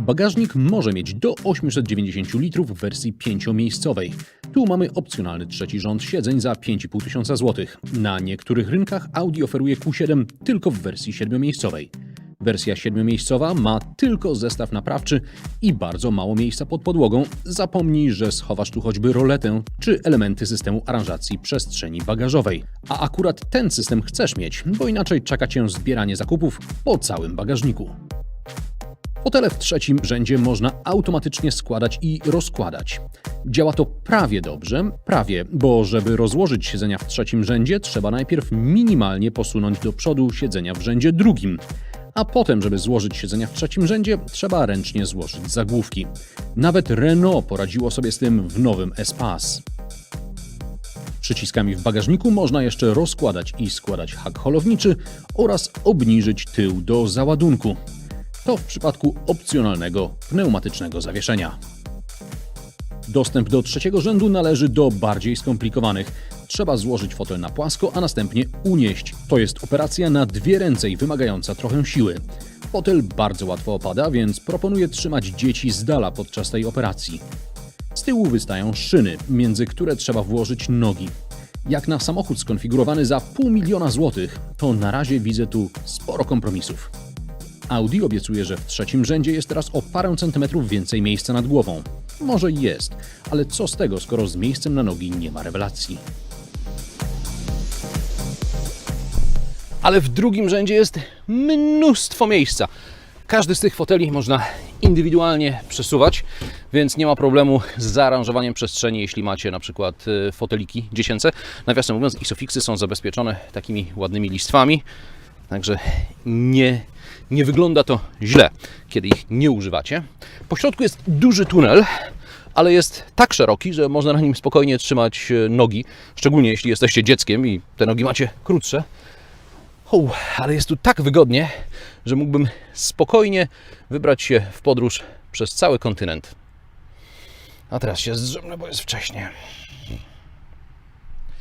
Bagażnik może mieć do 890 litrów w wersji pięciomiejscowej. Tu mamy opcjonalny trzeci rząd siedzeń za 5,5 tysiąca złotych. Na niektórych rynkach Audi oferuje Q7 tylko w wersji siedmiomiejscowej. Wersja siedmiomiejscowa ma tylko zestaw naprawczy i bardzo mało miejsca pod podłogą. Zapomnij, że schowasz tu choćby roletę czy elementy systemu aranżacji przestrzeni bagażowej. A akurat ten system chcesz mieć, bo inaczej czeka cię zbieranie zakupów po całym bagażniku. Fotele w trzecim rzędzie można automatycznie składać i rozkładać. Działa to prawie dobrze, prawie, bo żeby rozłożyć siedzenia w trzecim rzędzie, trzeba najpierw minimalnie posunąć do przodu siedzenia w rzędzie drugim. A potem, żeby złożyć siedzenia w trzecim rzędzie, trzeba ręcznie złożyć zagłówki. Nawet Renault poradziło sobie z tym w nowym Espace. Przyciskami w bagażniku można jeszcze rozkładać i składać hak holowniczy oraz obniżyć tył do załadunku. To w przypadku opcjonalnego pneumatycznego zawieszenia. Dostęp do trzeciego rzędu należy do bardziej skomplikowanych. Trzeba złożyć fotel na płasko, a następnie unieść. To jest operacja na dwie ręce i wymagająca trochę siły. Fotel bardzo łatwo opada, więc proponuję trzymać dzieci z dala podczas tej operacji. Z tyłu wystają szyny, między które trzeba włożyć nogi. Jak na samochód skonfigurowany za pół miliona złotych, to na razie widzę tu sporo kompromisów. Audi obiecuje, że w trzecim rzędzie jest teraz o parę centymetrów więcej miejsca nad głową. Może jest, ale co z tego, skoro z miejscem na nogi nie ma rewelacji? Ale w drugim rzędzie jest mnóstwo miejsca. Każdy z tych foteli można indywidualnie przesuwać, więc nie ma problemu z zaaranżowaniem przestrzeni, jeśli macie na przykład y, foteliki dziecięce. Nawiasem mówiąc, isofiksy są zabezpieczone takimi ładnymi listwami, także nie, nie wygląda to źle, kiedy ich nie używacie. Po środku jest duży tunel, ale jest tak szeroki, że można na nim spokojnie trzymać y, nogi, szczególnie jeśli jesteście dzieckiem i te nogi macie krótsze. Hu, ale jest tu tak wygodnie, że mógłbym spokojnie wybrać się w podróż przez cały kontynent. A teraz się zdrzemnę, bo jest wcześnie.